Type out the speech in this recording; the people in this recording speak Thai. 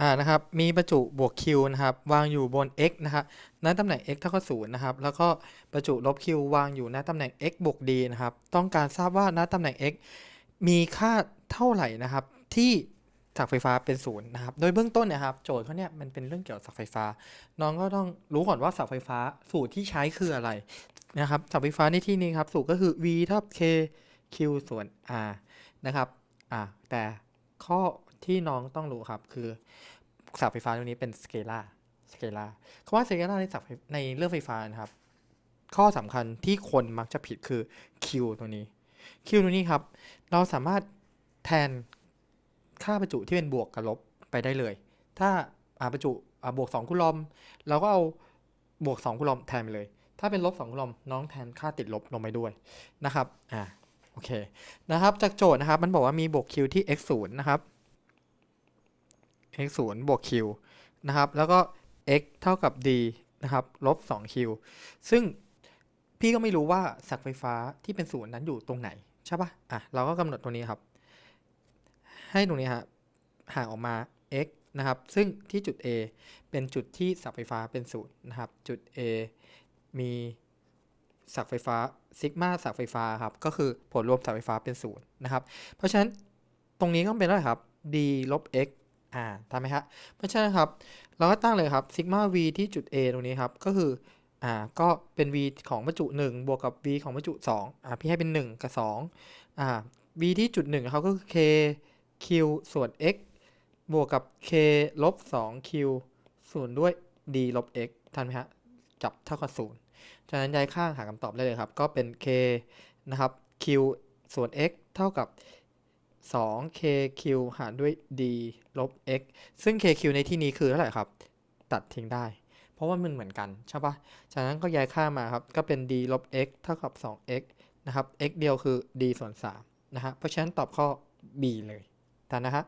อ่านะครับมีประจุบวก q นะครับวางอยู่บน x นะครับณตำแหน่ง x เท่ากับ0นะครับแล้วก็ประจุลบ q วางอยู่ณตำแหน่ง x บวก d นะครับต้องการทราบว่าณตำแหน่ง x มีค่าเท่าไหร่นะครับที่ศักย์ไฟฟ้าเป็นศูนย์นะครับ โดยเบื้องต้นนะครับ โจทย์เขาเนี่ยมันเป็นเรื่องเกี่ยวกับศักย์ไฟฟ้า น้องก็ต้องรู้ก่อนว่าศักย์ไฟฟ้าสูตรที่ใช้คืออะไรนะครับศักย์ไฟฟ้าในที่นี้ครับสูตรก็คือ v เท่ากับ k q ส่วน r นะครับอ่าแต่ข้อ ที่น้องต้องรู้ครับ คือศักย์ไฟฟ้าตรงนี้เป็นสเกล่าสเกล่าคำว่าสเกล่าในศักย์ไฟในเรื่องไฟฟ้านะครับ ข้อสำคัญที่คนมักจะผิดคือ Q ตัวนี้ Q ตัวนี้ครับ เราสามารถแทนค่าประจุที่เป็นบวกกับลบไปได้เลย ถ้าอาประจุบวก 2 คูลอมเราก็เอาบวก 2คูลอมแทนไปเลย ถ้าเป็นลบ2คูลอมน้องแทนค่าติดลบลงไปด้วยนะครับ อ่า โอเค นะครับ จากโจทย์นะครับ มันบอกว่ามีบวก Q ที่ x 0นะครับ x 0บวก q นะครับ แล้วก็ x เท่ากับ d นะครับ ลบ 2q ซึ่งพี่ก็ไม่รู้ว่าศักไฟฟ้าที่เป็นศูนย์นั้นอยู่ตรงไหน ใช่ปะอะ เราก็กำหนดตรงนี้ครับ ให้ตรงนี้ฮะห่างออกมา x นะครับ ซึ่งที่จุด A เป็นจุดที่ศักไฟฟ้าเป็นศูนย์นะครับ จุด A มีศักไฟฟ้าซิกมาศักไฟฟ้าครับ ก็คือผลรวมศักไฟฟ้าเป็นศูนย์นะครับ เพราะฉะนั้นตรงนี้ก็เป็นอะไรครับ d ลบ x อ่าทำไหมครับเพราะฉะนั้นครับ เราก็ตั้งเลยครับซิกมา v ที่จุด A ตรงนี้ครับ ก็คืออ่าก็เป็น v ของบรรจุ 1 บวกกับ v ของบรรจุ 2อ่าพี่ให้เป็น 1 กับ2อ่า v ที่จุด1เขาก็คือ k q ส่วน x บวกกับ k ลบ 2 q ส่วนด้วย d ลบ x ทันไหมฮะจับเท่ากับ0จากนั้นย้ายข้างหาคำตอบได้เลยครับ ก็เป็น k นะครับ q ส่วน x เท่ากับ 2 kq หารด้วย d ลบ x ซึ่ง kq ในที่นี้คือเท่าไหร่ครับ ตัดทิ้งได้ เพราะว่ามันเหมือนกันใช่ปะจากนั้นก็ย้ายค่ามาครับ ก็เป็น d ลบ x เท่ากับ 2x นะครับ x เดียวคือ d ส่วน3นะฮะ เพราะฉะนั้นตอบข้อ b เลยแต่นะฮะ